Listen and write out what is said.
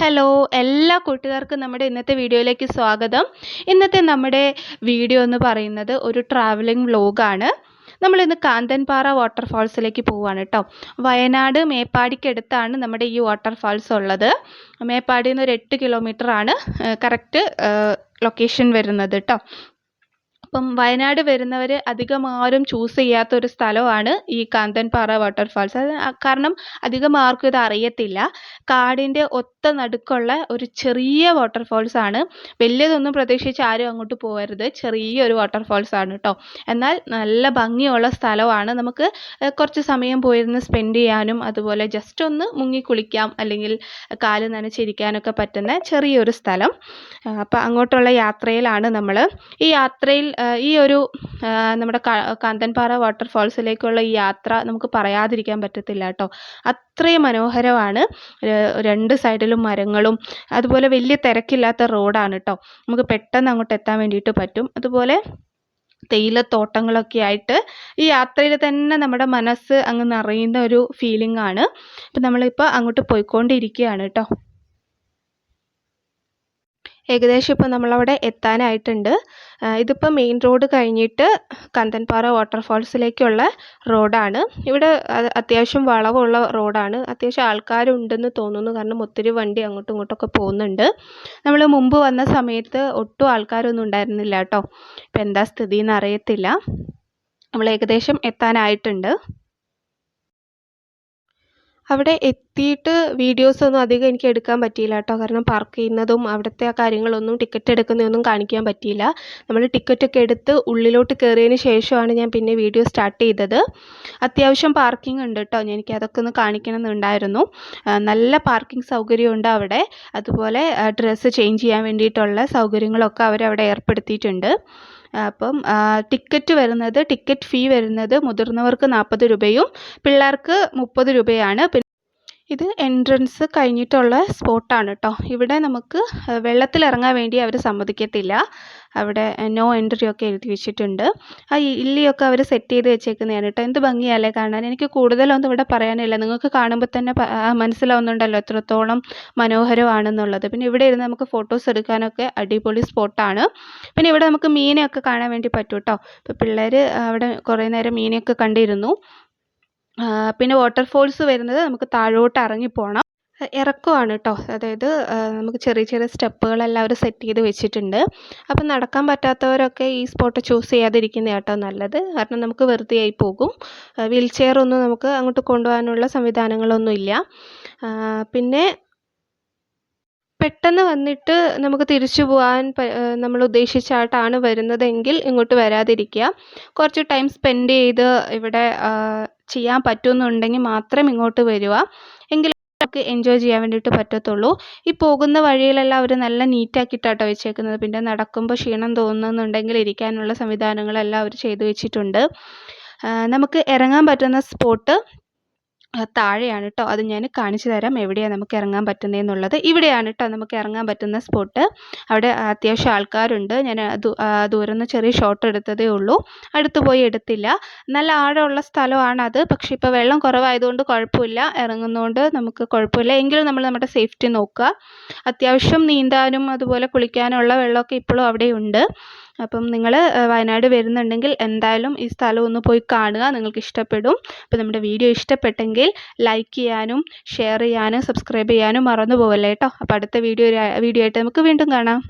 Hello എല്ലാ കൂട്ടുകാർക്കും നമ്മുടെ ഇന്നത്തെ വീഡിയോയിലേക്ക് സ്വാഗതം. ഇന്നത്തെ നമ്മുടെ വീഡിയോ എന്ന് പറയുന്നത് ഒരു ട്രാവലിംഗ് വ്ലോഗാണ് നമ്മളിന്ന് കാന്തൻപാറ വാട്ടർഫാൾസിലേക്ക് പോവുകയാണ് കേട്ടോ വയനാട് മേപ്പാടിക്കടുത്താണ് നമ്മുടെ ഈ വാട്ടർഫാൾസ് ഉള്ളത്. മേപ്പാടിയിൽ നിന്ന് ഒരു എട്ട് കിലോമീറ്റർ ആണ് കറക്റ്റ് ലൊക്കേഷൻ വരുന്നത് കേട്ടോ അപ്പം വയനാട് വരുന്നവർ അധികം ആരും ചൂസ് ചെയ്യാത്ത ഒരു സ്ഥലമാണ് ഈ കാന്തൻപാറ വാട്ടർഫാൾസ് അത് കാരണം അധികം ആർക്കും ഇത് അറിയത്തില്ല. കാടിന്റെ ഒത്ത നടുക്കുള്ള ഒരു ചെറിയ വാട്ടർഫാൾസ് ആണ്. വലിയതൊന്നും പ്രതീക്ഷിച്ച് ആരും അങ്ങോട്ട് പോകരുത് ചെറിയൊരു വാട്ടർഫാൾസ് ആണ് കേട്ടോ എന്നാൽ നല്ല ഭംഗിയുള്ള സ്ഥലമാണ്. നമുക്ക് കുറച്ച് സമയം പോയിരുന്ന് സ്പെൻഡ് ചെയ്യാനും അതുപോലെ ജസ്റ്റ് ഒന്ന് മുങ്ങി കുളിക്കാം അല്ലെങ്കിൽ കാൽ നനച്ചിരിക്കാനൊക്കെ പറ്റുന്ന ചെറിയൊരു സ്ഥലം. അപ്പം അങ്ങോട്ടുള്ള യാത്രയിലാണ് നമ്മൾ ഈ യാത്രയിൽ ഈ ഒരു നമ്മുടെ കാന്തൻപാറ വാട്ടർഫാൾസിലേക്കുള്ള ഈ യാത്ര നമുക്ക് പറയാതിരിക്കാൻ പറ്റത്തില്ല കേട്ടോ. അത്രയും മനോഹരമാണ്. രണ്ട് സൈഡിലും മരങ്ങളും അതുപോലെ വലിയ തിരക്കില്ലാത്ത റോഡാണ് കേട്ടോ. നമുക്ക് പെട്ടെന്ന് അങ്ങോട്ട് എത്താൻ വേണ്ടിയിട്ട് പറ്റും. അതുപോലെ തേയിലത്തോട്ടങ്ങളൊക്കെ ആയിട്ട് ഈ യാത്രയിൽ തന്നെ നമ്മുടെ മനസ്സ് അങ്ങ് നിറയുന്ന ഒരു ഫീലിംഗ് ആണ്. അപ്പം നമ്മളിപ്പോൾ അങ്ങോട്ട് പോയിക്കൊണ്ടിരിക്കുകയാണ് കേട്ടോ. ഏകദേശം ഇപ്പോൾ നമ്മളവിടെ എത്താനായിട്ടുണ്ട്. ഇതിപ്പോൾ മെയിൻ റോഡ് കഴിഞ്ഞിട്ട് കന്തൻപാറ വാട്ടർഫാൾസിലേക്കുള്ള റോഡാണ് ഇവിടെ അത്യാവശ്യം വളവുള്ള റോഡാണ് അത്യാവശ്യം ആൾക്കാരുണ്ടെന്ന് തോന്നുന്നു. കാരണം ഒത്തിരി വണ്ടി അങ്ങോട്ടും ഇങ്ങോട്ടൊക്കെ പോകുന്നുണ്ട്. നമ്മൾ മുമ്പ് വന്ന സമയത്ത് ഒട്ടും ആൾക്കാരൊന്നും ഉണ്ടായിരുന്നില്ല കേട്ടോ. ഇപ്പം എന്താ സ്ഥിതി എന്ന് അറിയത്തില്ല നമ്മൾ ഏകദേശം എത്താനായിട്ടുണ്ട്. അവിടെ എത്തിയിട്ട് വീഡിയോസ് ഒന്നും അധികം എനിക്ക് എടുക്കാൻ പറ്റിയില്ല കേട്ടോ. കാരണം പാർക്ക് ചെയ്യുന്നതും അവിടുത്തെ ആ കാര്യങ്ങളൊന്നും ടിക്കറ്റ് എടുക്കുന്നതൊന്നും കാണിക്കാൻ പറ്റിയില്ല. നമ്മൾ ടിക്കറ്റൊക്കെ എടുത്ത് ഉള്ളിലോട്ട് കയറിയതിന് ശേഷമാണ് ഞാൻ പിന്നെ വീഡിയോ സ്റ്റാർട്ട് ചെയ്തത്. അത്യാവശ്യം പാർക്കിംഗ് ഉണ്ട് കേട്ടോ. എനിക്ക് അതൊക്കെ ഒന്ന് കാണിക്കണമെന്നുണ്ടായിരുന്നു. നല്ല പാർക്കിംഗ് സൗകര്യമുണ്ട് അവിടെ. അതുപോലെ ഡ്രസ്സ് ചേഞ്ച് ചെയ്യാൻ വേണ്ടിയിട്ടുള്ള സൗകര്യങ്ങളൊക്കെ അവരവിടെ ഏർപ്പെടുത്തിയിട്ടുണ്ട്. അപ്പം ടിക്കറ്റ് വരുന്നത് ടിക്കറ്റ് ഫീ വരുന്നത് മുതിർന്നവർക്ക് നാൽപ്പത് രൂപയും പിള്ളേർക്ക് മുപ്പത് രൂപയാണ്. ഇത് എൻട്രൻസ് കഴിഞ്ഞിട്ടുള്ള സ്പോട്ടാണ് കേട്ടോ ഇവിടെ നമുക്ക് വെള്ളത്തിലിറങ്ങാൻ വേണ്ടി അവർ സമ്മതിക്കത്തില്ല. അവിടെ നോ എൻട്രി ഒക്കെ എഴുതി വെച്ചിട്ടുണ്ട്. ആ ഇല്ലിയൊക്കെ അവർ സെറ്റ് ചെയ്ത് വെച്ചേക്കുന്നതാണ് കേട്ടോ എന്ത് ഭംഗിയല്ലേ കാണാൻ? എനിക്ക് കൂടുതലൊന്നും ഇവിടെ പറയാനില്ല. നിങ്ങൾക്ക് കാണുമ്പോൾ തന്നെ മനസ്സിലാവുന്നുണ്ടല്ലോ എത്രത്തോളം മനോഹരമാണെന്നുള്ളത്. പിന്നെ ഇവിടെ ഇരുന്ന് നമുക്ക് ഫോട്ടോസ് എടുക്കാനൊക്കെ അടിപൊളി സ്പോട്ടാണ് പിന്നെ ഇവിടെ നമുക്ക് മീനെയൊക്കെ കാണാൻ വേണ്ടി പറ്റും കേട്ടോ ഇപ്പോൾ പിള്ളേർ അവിടെ കുറേ നേരം മീനെയൊക്കെ കണ്ടിരുന്നു. പിന്നെ വാട്ടർഫോൾസ് വരുന്നത് നമുക്ക് താഴോട്ട് ഇറങ്ങി പോകണം ഇറക്കമാണ് കേട്ടോ അതായത് നമുക്ക് ചെറിയ ചെറിയ സ്റ്റെപ്പുകളെല്ലാം അവർ സെറ്റ് ചെയ്ത് വെച്ചിട്ടുണ്ട്. അപ്പം നടക്കാൻ പറ്റാത്തവരൊക്കെ ഈ സ്പോട്ട് ചൂസ് ചെയ്യാതിരിക്കുന്ന കേട്ടോ നല്ലത്. കാരണം നമുക്ക് വെറുതെ ആയി പോകും. വീൽ ചെയർ ഒന്നും നമുക്ക് അങ്ങോട്ട് കൊണ്ടുപോകാനുള്ള സംവിധാനങ്ങളൊന്നും ഇല്ല പിന്നെ പെട്ടെന്ന് വന്നിട്ട് നമുക്ക് തിരിച്ചു പോകാൻ നമ്മൾ ഉദ്ദേശിച്ചായിട്ടാണ് വരുന്നതെങ്കിൽ ഇങ്ങോട്ട് വരാതിരിക്കുക. കുറച്ച് ടൈം സ്പെൻഡ് ചെയ്ത് ഇവിടെ ചെയ്യാൻ പറ്റുമെന്നുണ്ടെങ്കിൽ മാത്രം ഇങ്ങോട്ട് വരിക. എങ്കിൽ നമുക്ക് എൻജോയ് ചെയ്യാൻ വേണ്ടിയിട്ട് പറ്റത്തുള്ളൂ. ഈ പോകുന്ന വഴിയിലെല്ലാം അവർ നല്ല നീറ്റാക്കിയിട്ടാട്ടോ വെച്ചേക്കുന്നത്. പിന്നെ നടക്കുമ്പോൾ ക്ഷീണം തോന്നുന്നുണ്ടെങ്കിൽ ഇരിക്കാനുള്ള സംവിധാനങ്ങളെല്ലാം അവർ ചെയ്തു വെച്ചിട്ടുണ്ട്. നമുക്ക് ഇറങ്ങാൻ പറ്റുന്ന സ്പോട്ട് താഴെയാണ് കേട്ടോ അത് ഞാൻ കാണിച്ചു തരാം എവിടെയാണ് നമുക്ക് ഇറങ്ങാൻ പറ്റുന്നതെന്നുള്ളത് ഇവിടെയാണ് കേട്ടോ നമുക്ക് ഇറങ്ങാൻ പറ്റുന്ന സ്പോട്ട്. അവിടെ അത്യാവശ്യം ആൾക്കാരുണ്ട്. ഞാൻ ദൂരം നിന്ന് ചെറിയ ഷോട്ട് എടുത്തതേ ഉള്ളൂ. അടുത്ത് പോയി എടുത്തില്ല. നല്ല ആഴമുള്ള സ്ഥലമാണ് അത് പക്ഷേ ഇപ്പോൾ വെള്ളം കുറവായതുകൊണ്ട് കുഴപ്പമില്ല. ഇറങ്ങുന്നതുകൊണ്ട് നമുക്ക് കുഴപ്പമില്ല. എങ്കിലും നമ്മൾ നമ്മുടെ സേഫ്റ്റി നോക്കുക. അത്യാവശ്യം നീന്താനും അതുപോലെ കുളിക്കാനുള്ള വെള്ളമൊക്കെ ഇപ്പോഴും അവിടെയുണ്ട്. അപ്പം നിങ്ങൾ വയനാട് വരുന്നുണ്ടെങ്കിൽ എന്തായാലും ഈ സ്ഥലം ഒന്ന് പോയി കാണുക. നിങ്ങൾക്ക് ഇഷ്ടപ്പെടും. അപ്പോൾ നമ്മുടെ വീഡിയോ ഇഷ്ടപ്പെട്ടെങ്കിൽ ലൈക്ക് ചെയ്യാനും ഷെയർ ചെയ്യാനും സബ്സ്ക്രൈബ് ചെയ്യാനും മറന്നു പോകല്ലേ കേട്ടോ അപ്പോൾ അടുത്ത വീഡിയോ വീഡിയോ ആയിട്ട് നമുക്ക് വീണ്ടും കാണാം.